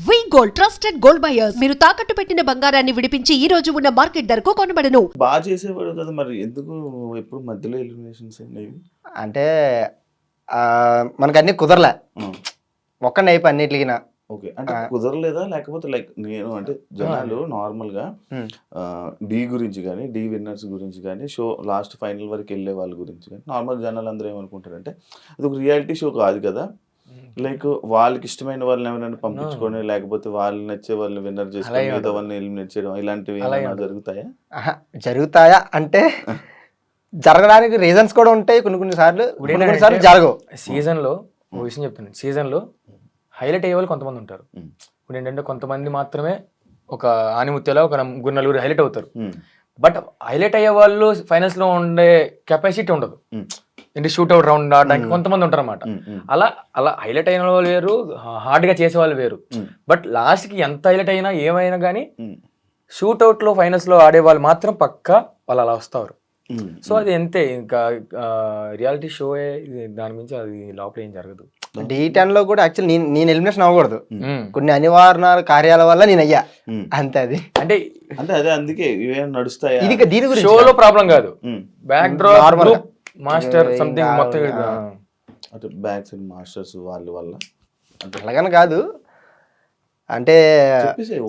We gold trusted gold buyers మీరు తాకట్టు పెట్టిన బంగారాన్ని విడిపించి ఈ రోజు ఉన్న మార్కెట్ ధరకు కొనబడను. బాగా చేసేవాడు కదా మరి. ఎందుకు ఎప్పుడు మధ్యలో ఎలిమినేషన్స్ అనేవి అంటే ఆ, మనకు అన్ని కుదరలే ఒక్కడిని అయిపోయి అన్నిటికి ఓకే. అంటే ఆ. కుదరలేదా? లేకపోతే లైక్ నేను అంటే జనాలు నార్మల్గా Hmm. డి గురించి కానీ డి విన్నర్స్ గురించి కానీ షో లాస్ట్ ఫైనల్ వరకు వెళ్ళే వాళ్ళ గురించి కానీ నార్మల్ జనాలు అందరూ ఏమనుకుంటారంటే అది ఒక రియాలిటీ షో కాదు కదా. లైక్ వాళ్ళకి ఇష్టమైన వాళ్ళని ఎవరైనా పంపించుకొని లేకపోతే వాళ్ళు నచ్చే వాళ్ళని విన్నర్ చేసుకొని. వాళ్ళని ఎలిమినేట్ చేయడం ఇలాంటివి. జరుగుతాయా జరుగుతాయా అంటే జరగడానికి రీజన్స్ కూడా ఉంటాయి కొన్ని కొన్ని సార్లు కొన్ని కొన్ని సార్లు జరగవు సీజన్లో ఒక విషయం చెప్తాను సీజన్లో హైలైట్ అయ్యే వాళ్ళు కొంతమంది ఉంటారు Mm. ఇప్పుడు ఏంటంటే కొంతమంది మాత్రమే ఒక ఆనిముత్యాల ఒక ముగ్గురు నలుగురు హైలైట్ అవుతారు Hmm. బట్ హైలైట్ అయ్యే వాళ్ళు ఫైనల్స్లో ఉండే కెపాసిటీ ఉండదు. ఏంటి షూట్అవుట్ రౌండ్ ఆడడానికి. కొంతమంది ఉంటారు అనమాట. అలా అలా హైలైట్ అయిన వాళ్ళు వేరు హార్డ్గా చేసే వాళ్ళు వేరు. బట్ లాస్ట్కి ఎంత హైలైట్ అయినా ఏమైనా కానీ. షూట్అవుట్లో ఫైనల్స్లో ఆడే వాళ్ళు మాత్రం పక్కా వాళ్ళు అలా వస్తారు. సో అది అంతే ఇంకా రియాలిటీ షో దాని మించి అది లోపల ఏం జరగదు. డి టెన్లో కూడా యాక్చువల్ నేను నేను ఎలిమినేషన్ అవ్వకూడదు. Mm. కొన్ని అనివారణ కార్యాల వల్ల నేను అయ్యా. అంతే అది. అంటే అంటే అదే అందుకే ఇవేం నడుస్తాయా? ఇది దీని గురించి షోలో ప్రాబ్లం కాదు. Back drop. మాస్టర్ సంథింగ్ మొత్తం. అంటే బ్యాక్స్ అండ్ మాస్టర్స్ వాళ్ళ వల్ల? అంటే అలాగని కాదు. అంటే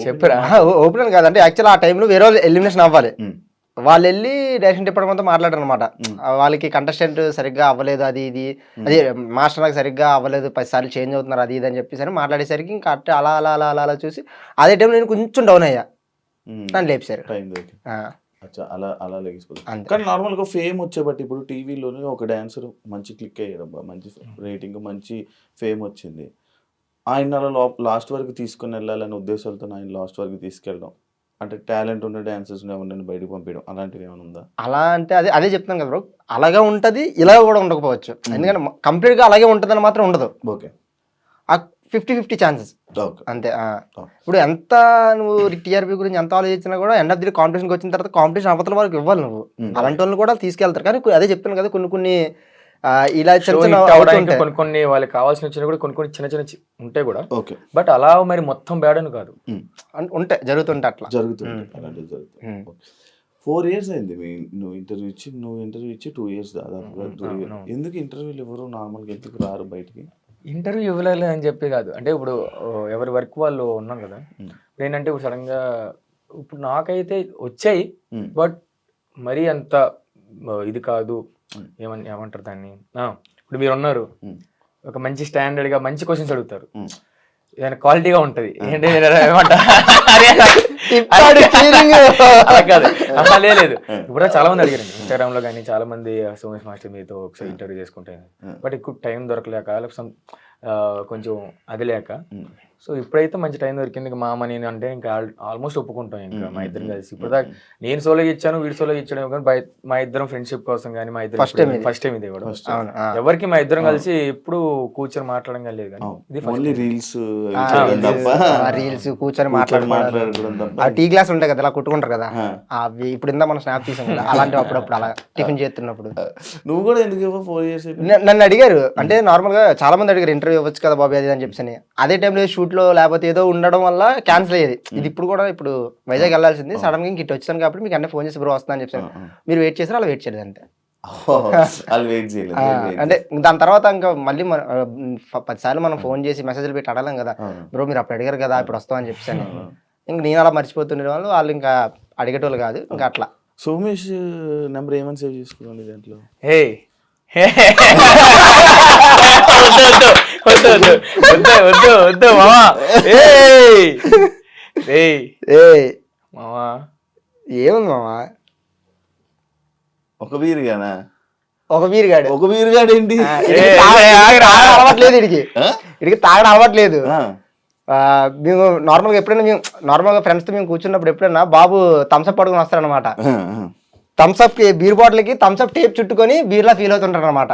చెప్పరా? ఓపెన్ కాదు. అంటే యాక్చువల్ ఆ టైంలో వేరే వాళ్ళు ఎలిమినేషన్ అవ్వాలి. వాళ్ళు వెళ్ళి డైరెక్షన్ డిపార్ట్మెంట్తో మాట్లాడారు అనమాట. వాళ్ళకి కంటెస్టెంట్ సరిగ్గా అవ్వలేదు అది ఇది. అదే మాస్టర్ నాకు సరిగ్గా అవ్వలేదు పది సార్లు చేంజ్ అవుతున్నారు అది ఇది అని చెప్పేసి మాట్లాడేసరికి ఇంకా అట్టే అలా అలా అలా అలా అలా చూసి అదే టైంలో నేను కొంచెం డౌన్ అయ్యా. నన్ను అచ్చా అలా అలా లెగిసిపోతుంది అంతే. కానీ నార్మల్గా ఫేమ్ వచ్చేబట్టి ఇప్పుడు టీవీలోనే ఒక డాన్సర్ మంచి క్లిక్ అయ్యాడు అబ్బా మంచి రేటింగ్ మంచి ఫేమ్ వచ్చింది. ఆయన అలా లాస్ట్ వరకు తీసుకుని వెళ్ళాలనే ఉద్దేశాలతో ఆయన లాస్ట్ వరకు తీసుకెళ్ళడం. అంటే టాలెంట్ ఉన్న డాన్సర్స్ ఎవరినైనా బయటకు పంపించడం అలాంటివి ఏమైనా ఉందా? అలా అంటే అదే అదే చెప్తాను కదా బ్రో. అలాగే ఉంటది ఇలా కూడా ఉండకపోవచ్చు. ఎందుకంటే కంప్లీట్గా అలాగే ఉంటుందని మాత్రం ఉండదు. ఓకే. ఆ ఫిఫ్టీ ఫిఫ్టీ ఛాన్సెస్ అంతే. ఇప్పుడు ఎంత నువ్వు టీఆర్పీ గురించి ఎంత ఆలోచించినా కూడా ఎండ్ ఆఫ్ ది కాంపిటీషన్కి వచ్చిన తర్వాత కాంపిటీషన్ అవతల వరకు ఇవ్వాలి నువ్వు. అలాంటి వాళ్ళని కూడా తీసుకెళ్తారు. కానీ అదే చెప్తాను కదా కొన్ని కొన్ని ఇలా అవడానికి. కొన్ని కొన్ని వాళ్ళకి కావాల్సిన వచ్చినా కూడా కొన్ని కొన్ని చిన్న చిన్న ఉంటాయి కూడా ఓకే బట్ అలా మరి మొత్తం బ్యాడ్ అని కాదు ఉంటాయి జరుగుతుంటాయి అట్లా జరుగుతుంది. అలాంటివి జరుగుతుంది. ఫోర్ ఇయర్స్ అయింది మీ నువ్వు ఇంటర్వ్యూ ఇచ్చి నువ్వు ఇంటర్వ్యూ ఇచ్చి టూ ఇయర్స్ దాదాపుగా. Hmm. ఎందుకు ఇంటర్వ్యూలు ఎవరు నార్మల్గా ఎందుకు రారు బయటికి ఇంటర్వ్యూ ఇవ్వలేదు అని చెప్పి కాదు అంటే ఇప్పుడు ఎవరి వర్క్ వాళ్ళు ఉన్నాం కదా. ఇప్పుడు ఏంటంటే ఇప్పుడు సడన్గా ఇప్పుడు నాకైతే వచ్చాయి. బట్ మరీ అంత ఇది కాదు. ఏమని ఏమంటారు దాన్ని? ఇప్పుడు మీరు ఉన్నారు. ఒక మంచి స్టాండర్డ్గా మంచి క్వశ్చన్స్ అడుగుతారు. ఏదైనా క్వాలిటీగా ఉంటది. ఏంటి ఏమంటా తిప్పాడు cheering. అలా కాదు. లేదు ఇప్పుడు చాలా మంది అడిగారు ఇన్స్టాగ్రామ్లో కానీ చాలా మంది సోమేష్ మాస్టర్ మీతో ఒకసారి ఇంటర్వ్యూ చేసుకుంటే. Hmm. బట్ ఎక్కువ టైం దొరకలేక కొంచెం అది లేక. సో ఇప్పుడైతే మంచి టైం దొరికింది. ఇంకా మామ నేను అంటే ఇంకా ఆల్మోస్ట్ ఒప్పుకుంటాం ఇంకా మా ఇద్దరం కలిసి. ఇప్పుడు దాకా నేను సోలో ఇచ్చాను వీడి సోలో ఇచ్చాడు కానీ మా ఇద్దరం ఫ్రెండ్షిప్ కోసం కానీ మా ఇద్దరం ఇది. ఫస్ట్ టైం ఇది కూడా. ఎవరికి మా ఇద్దరం కలిసి ఎప్పుడు కూర్చొని మాట్లాడడం కానీ లేదు కానీ ఇది ఫస్ట్ ఓన్లీ రీల్స్ రీల్స్ కూర్చొని మాట్లాడు మాట్లాడుకోవడం. మాట్లాడుకోవడం తప్ప. ఆ టీ గ్లాస్ ఉంటాయి కదా అలా కొట్టుకుంటారు కదా. ఆ. అవి ఇప్పుడు ఇందా మనం స్నాప్ తీసాం కదా అలాంటివి అప్పుడప్పుడు అలా టిఫిన్ చేస్తున్నప్పుడు. నువ్వు కూడా ఎందుకు ఇవ్వ ఫోర్ ఇయర్స్ న- నన్ను అడిగారు. అంటే నార్మల్గా చాలా మంది అడిగారు ఇంటర్వ్యూ ఇవ్వచ్చు కదా బాబు అది అని చెప్పి అదే టైంలో షూట్లో లేకపోతే ఏదో ఉండడం వల్ల క్యాన్సిల్ అయ్యేది. ఇది ఇప్పుడు కూడా ఇప్పుడు వైజాగ్ వెళ్ళాల్సింది. సడన్గా ఇంక ఇటు వచ్చాను కాబట్టి మీకు అన్నీ ఫోన్ చేసి బ్రో వస్తా అని చెప్పాను మీరు వెయిట్ చేశారు? అలా వెయిట్ చేయలేదు అంతే. అంటే దాని తర్వాత ఇంకా మళ్ళీ మన పదిసార్లు మనం ఫోన్ చేసి మెసేజ్లు పెట్టి అడగలేం కదా. బ్రో మీరు అప్పుడు అడిగారు కదా ఇప్పుడు వస్తామని చెప్పాను ఇంక నేను అలా మర్చిపోతుండే వాళ్ళు వాళ్ళు ఇంకా అడిగేటోళ్ళు కాదు ఇంకా అట్లా. సోమేష్ నెంబర్ ఏమని సేవ్ చేసుకున్నాను దాంట్లో? హే. వద్దు, వద్దు, వద్దు, వద్దు, వద్దు, వద్దు, మామా ఏయ్. ఏయ్. ఏ మామా ఏముంది మామ ఒక వీరుగానా ఒక బీర్ గాడు ఒక వీరుగాడు ఏంటి తాగడం అలవాట్లేదు ఇడికి? ఇడికి తాగడం అలవాట్లేదు మేము నార్మల్గా ఎప్పుడైనా మేము నార్మల్గా ఫ్రెండ్స్తో మేము కూర్చున్నప్పుడు ఎప్పుడైనా బాబు థమ్స్అప్ పడుకుని వస్తారనమాట ఆ, ఆ. థమ్స్ అప్ బీర్ బాటిల్కి థమ్స్ అప్ టేప్ చుట్టుకొని బీర్ లా ఫీల్ అవుతుంటారు అనమాట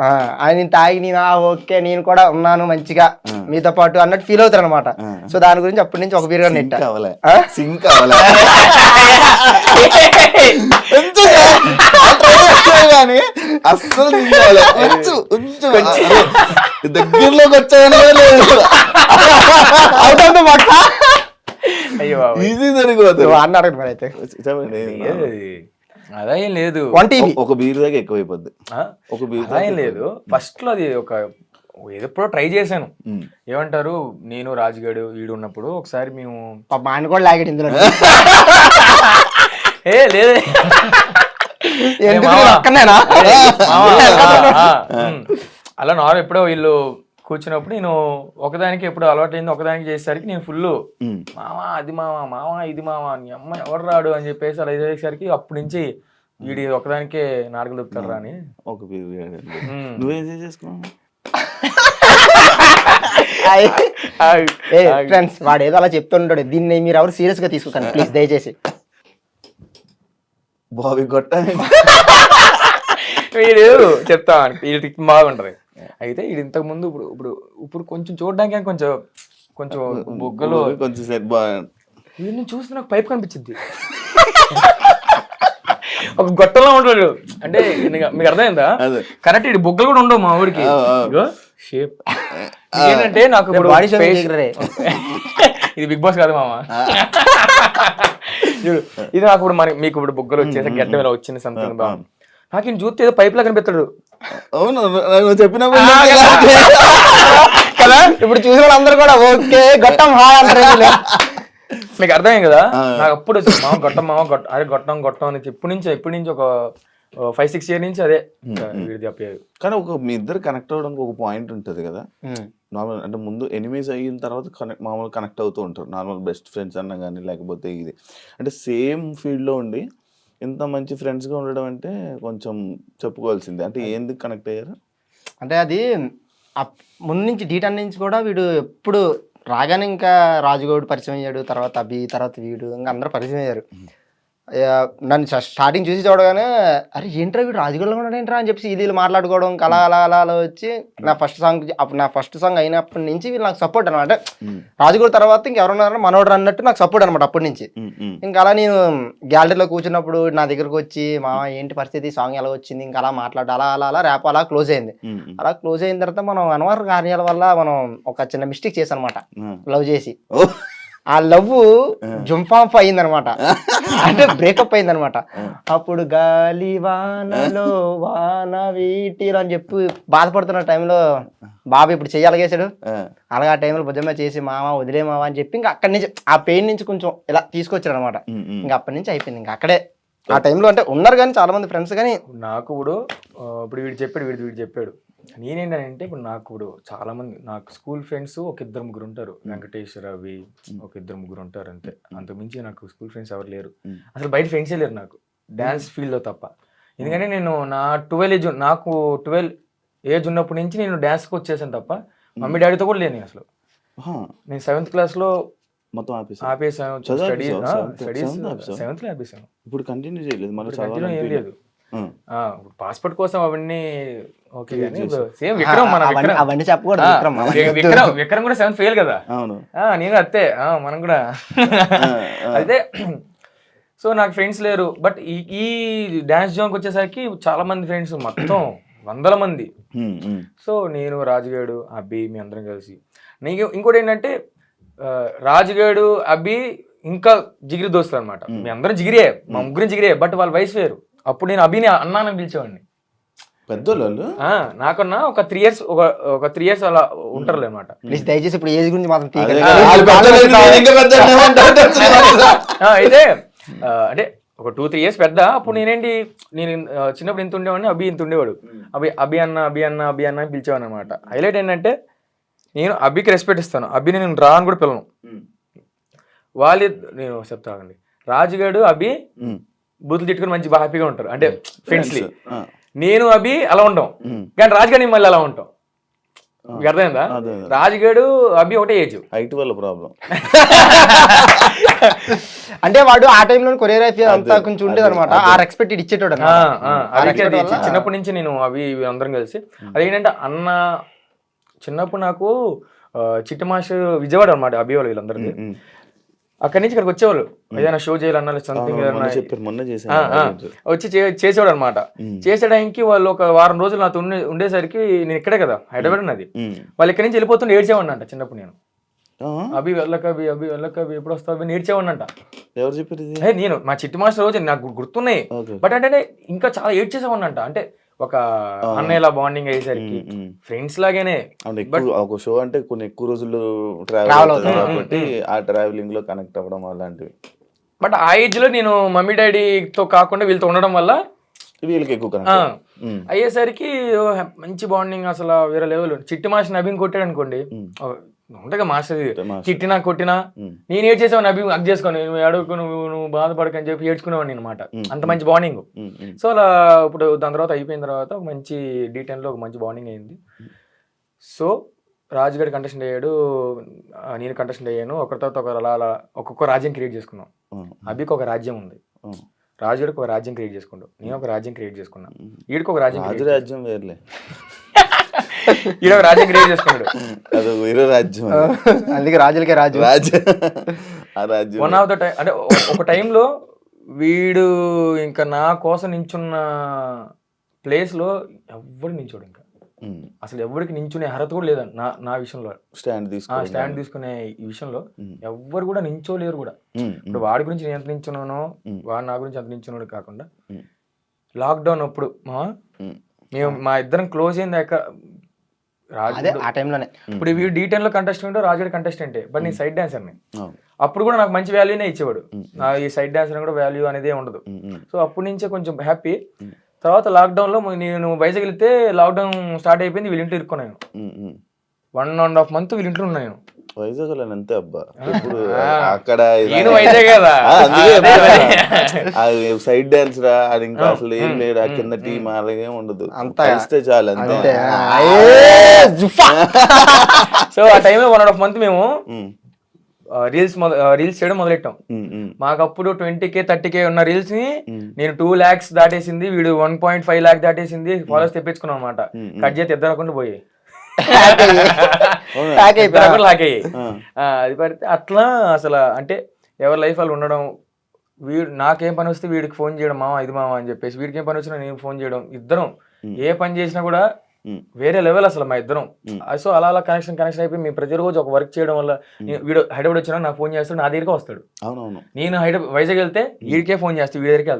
ఆ, ఆయన తాగి నేను "ఆ, ఓకే నేను కూడా ఉన్నాను మంచిగా. మీతో పాటు అన్నట్టు ఫీల్ అవుతారు అనమాట. సో దాని గురించి అప్పటి నుంచి ఒక బీర్గా సింక్ కానీ అస్సలు దగ్గరలోకి వచ్చాయని కూడా లేదు. అవుట్ ఆఫ్ ద బాక్స్ అయ్యో. ఈజీ జరిగిపోతుంది నువ్వు అన్న అడగదు మరి అయితే. అది? లేదు. ఒక బీర్ దాకా ఎక్కువైపోద్ది. ఆ? ఒక బీర్ ఏం లేదు. ఫస్ట్లో అది ఒక ఎప్పుడో ట్రై చేశాను. ఉమ్. ఏమంటారు? నేను రాజుగాడు వీడు ఉన్నప్పుడు ఒకసారి మేము పాప ఆయన కూడా లాగాడు ఇందులో. ఏ లేదు. అలా నార్మల్ ఎప్పుడో వీళ్ళు కూర్చున్నప్పుడు నేను ఒకదానికి ఎప్పుడు అలవాటైంది ఒకదానికి చేసేసరికి నేను ఫుల్ ఉమ్. మావా అది మావా మావా ఇది మావా నీ అమ్మ ఎవరు రాడు? అని చెప్పేసి అలా చేసేసరికి అప్పటి నుంచి వీడి ఒకదానికే నాటకలు చెప్తారా అని ఒక. నువ్వేం చేసుకున్నావు ఏ ఫ్రెండ్స్ వాడు ఏదో అలా చెప్తుంటాడు. దీన్ని మీరు ఎవరు సీరియస్గా తీసుకోకండి ప్లీజ్ దయచేసి. బాబీ గొట్ట వీడు చెప్తా వీడి బాగుంటది. అయితే వీడు ఇంతకు ముందు ఇప్పుడు ఇప్పుడు ఇప్పుడు కొంచెం చూడడానికి కొంచెం కొంచెం బొగ్గలు కొంచెం వీడిని చూస్తే నాకు పైప్ కనిపించింది. ఒక గొట్టంలో ఉంటాడు. అంటే మీకు అర్థమైందా. కరెక్ట్ ఇది బొగ్గలు కూడా ఉండవు మా. ఇగో షేప్. ఏంటంటే నాకు ఇప్పుడు ఇది బిగ్ బాస్ కాదు మామ. చూడు, ఇది నాకు ఇప్పుడు మరి మీకు ఇప్పుడు బొగ్గలు వచ్చేసి గడ్డ ఇలా వచ్చింది సంథింగ్ బా. నాకు ఈయన చూస్తే ఏదో పైప్ లా కనిపిస్తాడు. అవును నువ్వు చెప్పినప్పుడు కదా. ఇప్పుడు చూసిన వాళ్ళందరూ కూడా ఓకే గొట్టం హాయ్ అంటారు. మీకు అర్థమైంది కదా. నాకు అప్పుడు మామ గొట్టం మామ గొట్ట అరే గొట్టం గొట్టం అని ఇప్పటి నుంచి ఇప్పటి నుంచి ఒక ఫైవ్ సిక్స్ ఇయర్ నుంచి అదే వీడిది అప్పయ్యేది కానీ ఒక మీ ఇద్దరు కనెక్ట్ అవ్వడానికి ఒక పాయింట్ ఉంటుంది కదా. నార్మల్ అంటే ముందు ఎనిమీస్ అయిన తర్వాత కనెక్ట్ మామూలు కనెక్ట్ అవుతూ ఉంటారు. నార్మల్ బెస్ట్ ఫ్రెండ్స్ అన్న కానీ లేకపోతే ఇది. అంటే సేమ్ ఫీల్డ్లో ఉండి ఇంత మంచి ఫ్రెండ్స్గా ఉండడం అంటే కొంచెం చెప్పుకోవాల్సిందే. అంటే ఎందుకు కనెక్ట్ అయ్యారు? అంటే అది ముందు నుంచి డీటెయిల్ నుంచి కూడా వీడు ఎప్పుడు రాగానే ఇంకా రాజుగౌడ్ పరిచయం అయ్యాడు తర్వాత అభి తర్వాత వీడు ఇంకా అందరూ పరిచయం అయ్యారు. నన్ను స్టార్టింగ్ చూసి చూడగానే అరే ఏంట్రా వీడు రాజుగౌడ్లో ఉన్నాడు ఏంట్రా అని చెప్పి ఇది వీళ్ళు మాట్లాడుకోవడం ఇంకా అలా అలా అలా అలా వచ్చి నా ఫస్ట్ సాంగ్ అప్పుడు నా ఫస్ట్ సాంగ్ అయినప్పటి నుంచి వీళ్ళు నాకు సపోర్ట్ అనమాట. రాజుగౌడ్ తర్వాత ఇంకెవరున్నారో మనోడు అన్నట్టు నాకు సపోర్ట్ అనమాట అప్పటి నుంచి. ఇంకా అలా నేను గ్యాలరీలో కూర్చున్నప్పుడు నా దగ్గరకు వచ్చి మా ఏంటి పరిస్థితి? సాంగ్ ఎలా వచ్చింది? ఇంకా అలా మాట్లాడు అలా అలా అలా ర్యాప్ అలా క్లోజ్ అయింది. అలా క్లోజ్ అయిన తర్వాత మనం అనవర కార్యాల వల్ల మనం ఒక చిన్న మిస్టేక్ చేసాం అనమాట ఆ. లవ్ చేసి ఆ లవ్ జంపాంఫ్ అయిందనమాట. అంటే బ్రేకప్ అయిందనమాట. అప్పుడు గాలి వానలో వాన వీటిలో అని చెప్పి బాధపడుతున్న టైంలో బాబు ఇప్పుడు ఆ, అలాగే ఆ టైంలో భుజమే చేసి మామ వదిలే మామ అని చెప్పి ఇంకా అక్కడి నుంచి ఆ పెయిన్ నుంచి కొంచెం ఇలా తీసుకొచ్చాడు అనమాట. ఇంకా అప్పటి నుంచి అయిపోయింది. ఇంకా అక్కడే. ఆ టైంలో అంటే ఉన్నారు కానీ చాలా మంది ఫ్రెండ్స్ కానీ నాకు ఇప్పుడు ఇప్పుడు వీడు చెప్పాడు వీడు వీడు చెప్పాడు. నేనేంటంటే ఇప్పుడు నాకు ఇప్పుడు చాలా మంది నాకు స్కూల్ ఫ్రెండ్స్ ఒక ఇద్దరు ముగ్గురు ఉంటారు. వెంకటేష్ రవి ఒక ఇద్దరు ముగ్గురు ఉంటారు అంతే. అంతకు మించి నాకు స్కూల్ ఫ్రెండ్స్ ఎవరు లేరు. అసలు బయట ఫ్రెండ్సే లేరు నాకు. డ్యాన్స్ ఫీల్డ్లో తప్ప. ఎందుకంటే నేను నా ట్వెల్వ్ ఏజ్ నాకు ట్వెల్వ్ ఏజ్ ఉన్నప్పటి నుంచి నేను డ్యాన్స్కి వచ్చేసాను తప్ప మమ్మీ డాడీతో కూడా లేను అసలు. నేను సెవెంత్ క్లాస్లో మొత్తం ఆపేసి ఆపేసాను. చదువు స్టడీస్ ఆపేసావా? సెవెంత్లో ఆపేసాను. ఇప్పుడు కంటిన్యూ చేయలేదు. కంటిన్యూ ఏం లేదు. పాస్పోర్ట్ కోసం అవన్నీ ఓకే. సేమ్ విక్రమ్ మన అవన్నీ విక్రమ్. అవన్నీ చెప్పకూడదు విక్రమ్. విక్రమ్ కూడా సెవెన్ ఫెయిల్ కదా? అవును. ఆ, నేను అత్తే. ఆ, మనం కూడా. అయితే సో నాకు ఫ్రెండ్స్ లేరు. బట్ ఈ ఈ డాన్స్ జోన్కి వచ్చేసరికి చాలా మంది ఫ్రెండ్స్ మొత్తం వందల మంది. సో నేను రాజుగాడు అబ్బి మీ అందరం కలిసి. నీకు ఇంకోటి ఏంటంటే రాజుగాడు అబ్బి ఇంకా జిగిరి దోస్తులు అనమాట మీ అందరం జిగిరే మా ముగ్గురం జిగిరే బట్ వాళ్ళ వయసు వేరు. అప్పుడు నేను అభిని అన్నానని పిలిచేవాడిని. పెద్దోళ్ళు? నాకన్నా ఒక త్రీ ఇయర్స్ ఒక ఒక త్రీ ఇయర్స్ అలా ఉంటారు అనమాట ప్లీజ్ దయచేసి ఇప్పుడు ఏజ్ గురించి మాత్రం అయితే అంటే ఒక టూ త్రీ ఇయర్స్ పెద్ద అప్పుడు నేనేంటి నేను చిన్నప్పుడు ఇంత ఉండేవాడిని అభి ఇంత ఉండేవాడు. అభి అభి అన్న అభి అన్న అభి అన్న అని పిలిచేవాడిని అనమాట హైలైట్ ఏంటంటే నేను అభికి రెస్పెక్ట్ ఇస్తాను. అభిని నేను రా అని కూడా పిలను ఉమ్, వాళ్ళు నేను చెప్తానండి రాజుగాడు అభి బూతులు తిట్టుకుని మంచి హ్యాపీగా ఉంటారు. అంటే ఫ్రెండ్స్లీ ఆ, నేను అభి అలా ఉంటాం. ఉమ్. కానీ రాజుగాడి మళ్ళీ అలా ఉంటాం. మీకు అర్థమైందా? రాజుగాడు అభి ఒకటే ఏజ్ హైట్ వల్ల ప్రాబ్లం అంటే వాడు ఆ టైంలో కొరియోగ్రఫీ అంతా కొంచెం ఉండేది అనమాట. ఆ రెస్పెక్ట్ ఇచ్చేటోడు వల్ల- చిన్నప్పటి నుంచి నేను అవి అందరం కలిసి. అదేంటంటే అన్న చిన్నప్పుడు నాకు చిట్టి మాష్ విజయవాడ అనమాట అభి వాళ్ళు వీళ్ళందరిది. అక్కడి నుంచి ఇక్కడికి వచ్చేవాళ్ళు. ఏదైనా షో చేయాలన్నా సంథింగ్ చెప్పారు మొన్న వచ్చి చేసేవాడు అనమాట ఉమ్. చేసే టైంకి వాళ్ళు ఒక వారం రోజులు నాతో ఉండే ఉండేసరికి నేను ఇక్కడే కదా హైదరాబాద్ ఉమ్. వాళ్ళు ఇక్కడి నుంచి వెళ్ళిపోతుంటే ఏడ్చేవాడిని అంట చిన్నప్పుడు నేను? అభి వెళ్ళక అభి అభి వెళ్ళక అభి ఎప్పుడు వస్తావు అభి నేర్చేవాడిని అంట ఎవరు చెప్పారు నేను మా చిట్టి మాస్టర్ రోజు నాకు గుర్తున్నాయి. బట్ అంటే ఇంకా చాలా ఏడ్చేసేవాడిని అంట అంటే ఒక అన్నయ్యలా బాండింగ్ అయ్యేసరికి. ఫ్రెండ్స్ లాగానే. ఒక షో అంటే కొన్ని ఎక్కువ రోజులు ట్రావెల్ అవుతుంది. కాబట్టి ఆ ట్రావెలింగ్లో కనెక్ట్ అవ్వడం అలాంటివి. బట్ ఆ ఏజ్లో నేను మమ్మీ డాడీతో కాకుండా వీళ్ళతో ఉండడం వల్ల వీళ్ళకి ఎక్కువ అయ్యేసరికి మంచి బాండింగ్ అసలు వేరే లెవెల్ చిట్టి మాస్టర్ నబీన్ కొట్టాడు అనుకోండి ఓ, ఉంటగా మాస్టర్. చిట్టినా కొట్టినా నేను ఏడ్ చేసావు నబీ అగ్ చేసుకొని. నువ్వు అడుగు నువ్వు నువ్వు బాధపడకని చెప్పి ఏడ్చుకునేవాడిని అనమాట అంత మంచి బాండింగ్ సో అలా ఇప్పుడు దాని తర్వాత అయిపోయిన తర్వాత ఒక మంచి డీ లో ఒక మంచి బాండింగ్ అయింది. సో రాజుగారి కంటెస్టెంట్ అయ్యాడు నేను కంటెస్టెంట్ అయ్యాను. ఒకరి తర్వాత ఒకరు అలా అలా ఒక్కొక్క రాజ్యం క్రియేట్ చేసుకున్నాం. అభికి ఒక రాజ్యం ఉంది. రాజుగారికి ఒక రాజ్యం క్రియేట్ చేసుకుంటూ నేను ఒక రాజ్యం క్రియేట్ చేసుకున్నా. వీడికి ఒక రాజ్యం రాజు రాజ్యం వేర్లే. ఈడ రాజ్యం క్రియేట్ చేసుకున్నాడు. అది వేరే రాజ్యం అది. అందుకే రాజులకే రాజు. రాజ్యం ఆ రాజ్యం. వన్ ఆఫ్ ద టైం అంటే ఒక టైంలో వీడు ఇంకా నా కోసం నించున్న ప్లేస్లో ఎవ్వడు నించోడు ఇంకా. అసలు ఎవరికి నించునే అర్హత కూడా లేదండి నా నా విషయంలో. స్టాండ్ ఆ తీసుకో స్టాండ్ తీసుకునే ఈ విషయంలో. ఎవ్వరు కూడా నించోలేరు కూడా. ఇప్పుడు వాడి గురించి నేను ఎంత నించున్నానో. వాడు నా గురించి ఎంత నించున్నాడు కాకుండా. లాక్డౌన్ అప్పుడు మా మేము మా ఇద్దరం క్లోజ్ అయింది రాజు అదే ఆ టైంలోనే. ఇప్పుడు వీడు డీ లో కంటెస్టెంట్ రాజుడి కంటెస్టెంటే బట్ నేను సైడ్ డాన్సర్ని అవును. అప్పుడు కూడా నాకు మంచి వాల్యూనే ఇచ్చేవాడు. నా ఈ సైడ్ డాన్సర్ కూడా వాల్యూ అనేది ఉండదు. సో అప్పటి నుంచే కొంచెం హ్యాపీ. తర్వాత లాక్డౌన్లో నేను వైజాగ్ వెళ్తే లాక్డౌన్ స్టార్ట్ అయిపోయింది వీళ్ళ ఇంట్లో ఇరుక్కున్నాను. వన్ అండ్ హాఫ్ మంత్ వీళ్ళ ఇంట్లో ఉన్నాను వైజాగ్లో అంతే అబ్బా. ఎప్పుడు ఆ. అక్కడ నేను వైజాగ్ కదా. అదే, సైడ్ డాన్స్ రా అది ఇంకా అసలు ఏం లేదు ఆ కింద టీం అలాగే ఉండదు. అంతా- కలిస్తే చాలు అంతే. సో ఆ టైంలో వన్ అండ్ హాఫ్ మంత్ మేము రీల్స్ రీల్స్ చేయడం మొదలెట్టాం. మాకు అప్పుడు ట్వంటీ కే థర్టీ కే ఉన్న రీల్స్ని. నేను టూ లాక్స్ దాటేసింది వీడు వన్ పాయింట్ ఫైవ్ లాక్ దాటేసింది ఫాలోస్ తెప్పించుకున్నాం అనమాట కట్ చేతి ఇద్దరు అకౌంట్ పోయి హ్యాక్? హ్యాక్ అది పడితే అట్లా అసలు అంటే ఎవరి లైఫ్ వాళ్ళు ఉండడం వీడు నాకేం పని వస్తే వీడికి ఫోన్ చేయడం మామ ఇది మామ అని చెప్పేసి వీడికి ఏం పని వచ్చినా నేను ఫోన్ చేయడం ఇద్దరం. ఏ పని చేసినా కూడా వేరే లెవెల్ అసలు మా ఇద్దరం. సో అలా అలా కనెక్షన్ కనెక్షన్ అయిపోయి మేము ప్రతిరోజు ఒక వర్క్ చేయడం వల్ల వీడు హైదరాబాద్ వచ్చినా నాకు ఫోన్ చేస్తాడు నా దగ్గరికి వస్తాడు. నేను హైదరాబాద్ వైజాగ్ వెళ్తే వీడికే ఫోన్ చేస్తాడు వీడి దగ్గరికి